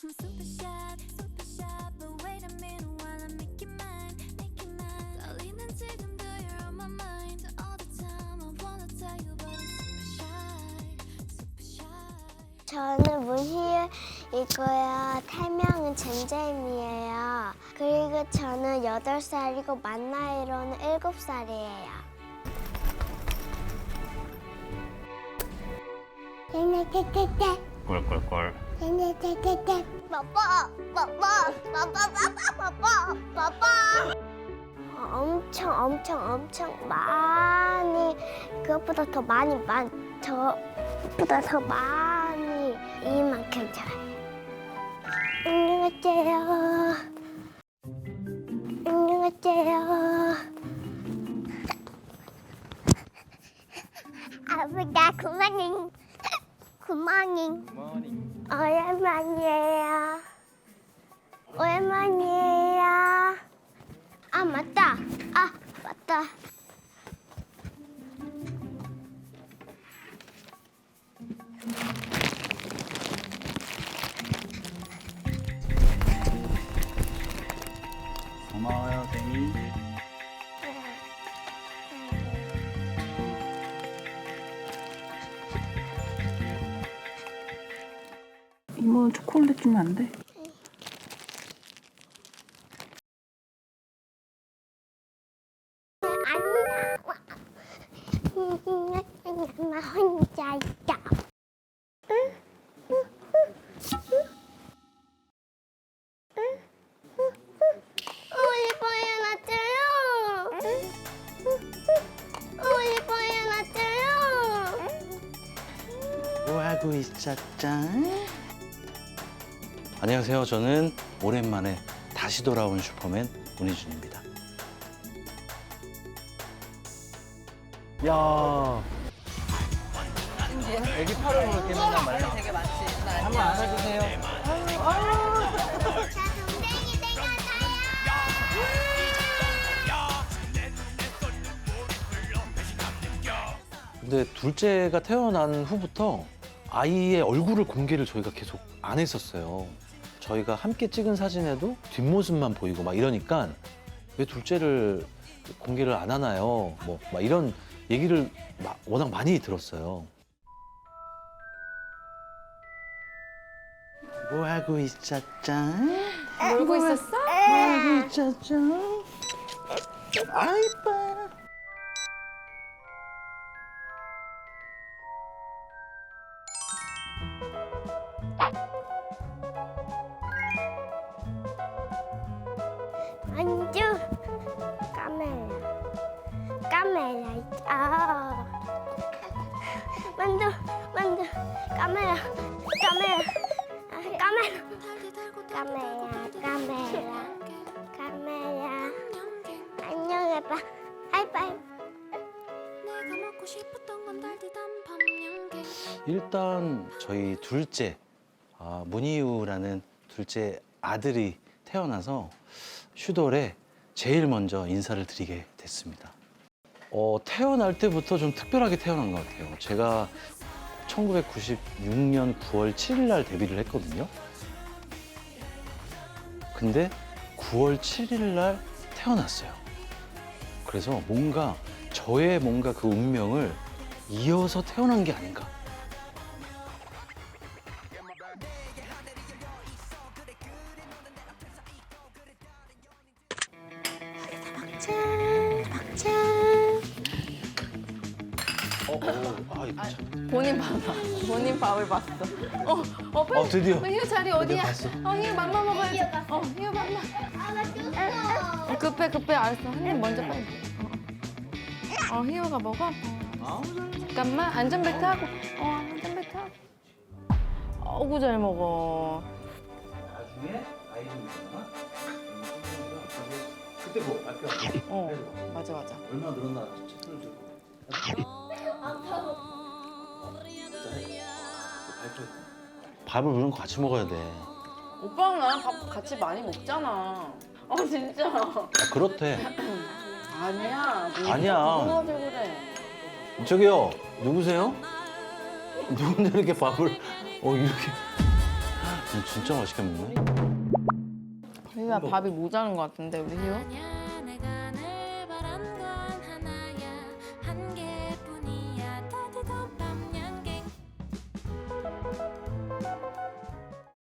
I'm super shy, super shy, but wait a minute while I make you mine, make you mine. 떨리는 지금도 you're on my mind all the time. I wanna tell you, but I'm super shy, super shy. 저는 문희이고요. 태명은 잼잼이에요. 그리고 저는 8살이고 만 나이로는 7살이에요. 떼떼떼떼떼 꿀꿀꿀. 빠빠 빠빠 빠빠 빠빠 빠빠 빠빠 엄청 엄청 엄청 많이 그것보다 더 많이 많 저보다 더 많이 이만큼 좋아해요. 안녕하세요. 안녕하세요. 아버가 그만인 그만인 오랜만이에요. 오랜만이에요. 아 맞다. 아 맞다. 고마워요, 댕이. 이모 초콜릿 주면 안 돼? 엄마 혼자 있다. 뭐하고 있었죠? 안녕하세요. 저는 오랜만에 다시 돌아온 슈퍼맨 문희준입니다. 야. 애기 팔을 그렇게 맨날 말려. 되게 많지. 한번 안아주세요. 근데 둘째가 태어난 후부터 아이의 얼굴을 공개를 저희가 계속 안 했었어요. 저희가 함께 찍은 사진에도 뒷모습만 보이고 막 이러니까 왜 둘째를 공개를 안 하나요? 뭐 막 이런 얘기를 마- 워낙 많이 들었어요. 뭐 하고 있었죠? 놀고 있었어? 뭐 하고 있었죠? 아이빠. 아. 만두 만두 카메라 카메라. 아, 내가 먹고 싶었던 건 달디단 밤 양갱. 일단 저희 둘째 아, 문희우라는 둘째 아들이 태어나서 슈돌에 제일 먼저 인사를 드리게 됐습니다. 어, 태어날 때부터 좀 특별하게 태어난 것 같아요. 제가 1996년 9월 7일 날 데뷔를 했거든요. 근데 9월 7일 날 태어났어요. 그래서 뭔가 저의 뭔가 그 운명을 이어서 태어난 게 아닌가. 어, 어, 아, 이거 참. 본인 봐봐. 본인 밥을 봤어. 어, 어, 빨리. 어, 드디어. 희우 자리 어디야? 봤어. 어, 희우 맘마 먹어야지. 어, 희우 맘마. 어, 급해, 급해. 알았어. 한입 먼저 빨리. 어, 어 희우가 먹어? 어. 잠깐만. 안전벨트 하고. 어, 안전벨트 하고. 어구, 잘 먹어. 나중에 아이들이 있잖아. 그때 뭐 발표 어, 맞아, 맞아. 얼마나 늘었나 체크를 들고. 밥을 우리랑 같이 먹어야 돼. 오빠랑 나랑 밥 같이 많이 먹잖아. 어, 진짜. 아, 그렇대. 아니야. 아니야. 누가 그래. 저기요, 누구세요? 누군데 이렇게 밥을 어 이렇게 진짜 맛있게 먹네. 희우야 밥이 모자란 것 같은데 우리 희우?